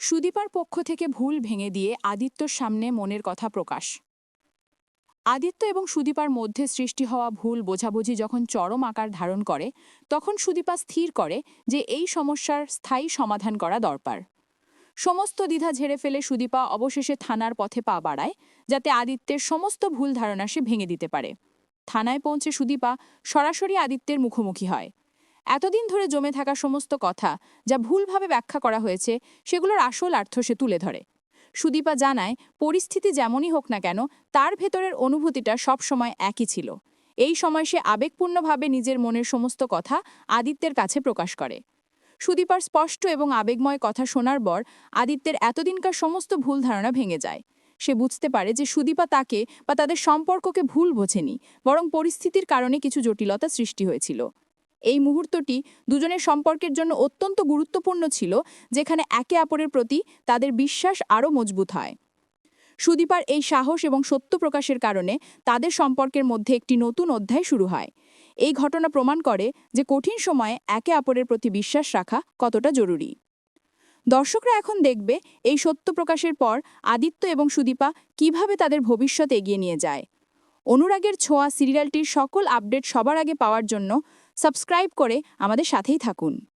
সুদীপার পক্ষ থেকে ভুল ভেঙে দিয়ে আদিত্যর সামনে মনের কথা প্রকাশ। আদিত্য এবং সুদীপার মধ্যে সৃষ্টি হওয়া ভুল বোঝাবুঝি যখন চরম আকার ধারণ করে, তখন সুদীপা স্থির করে যে এই সমস্যার স্থায়ী সমাধান করা দরকার। সমস্ত দ্বিধা ঝেড়ে ফেলে সুদীপা অবশেষে থানার পথে পা বাড়ায়, যাতে আদিত্যের সমস্ত ভুল ধারণা সে ভেঙে দিতে পারে। থানায় পৌঁছে সুদীপা সরাসরি আদিত্যের মুখোমুখি হয়। এতদিন ধরে জমে থাকা সমস্ত কথা যা ভুলভাবে ব্যাখ্যা করা হয়েছে, সেগুলোর আসল অর্থ সে তুলে ধরে। সুদীপা জানায়, পরিস্থিতি যেমনই হোক না কেন, তার ভেতরের অনুভূতিটা সবসময় একই ছিল। এই সময় সে আবেগপূর্ণভাবে নিজের মনের সমস্ত কথা আদিত্যের কাছে প্রকাশ করে। সুদীপার স্পষ্ট এবং আবেগময় কথা শোনার পর আদিত্যের এতদিনকার সমস্ত ভুল ধারণা ভেঙে যায়। সে বুঝতে পারে যে সুদীপা তাকে বা তাদের সম্পর্ককে ভুল বোঝেনি, বরং পরিস্থিতির কারণে কিছু জটিলতা সৃষ্টি হয়েছিল। এই মুহূর্তটি দুজনের সম্পর্কের জন্য অত্যন্ত গুরুত্বপূর্ণ ছিল, যেখানে একে অপরের প্রতি তাদের বিশ্বাস আরও মজবুত হয়। সুদীপার এই সাহস এবং সত্য প্রকাশের কারণে তাদের সম্পর্কের মধ্যে একটি নতুন অধ্যায় শুরু হয়। এই ঘটনা প্রমাণ করে যে কঠিন সময়ে একে অপরের প্রতি বিশ্বাস রাখা কতটা জরুরি। দর্শকরা এখন দেখবে এই সত্য প্রকাশের পর আদিত্য এবং সুদীপা কীভাবে তাদের ভবিষ্যৎ এগিয়ে নিয়ে যায়। অনুরাগের ছোঁয়া সিরিয়ালটির সকল আপডেট সবার আগে পাওয়ার জন্য সাবস্ক্রাইব করে আমাদের সাথেই থাকুন।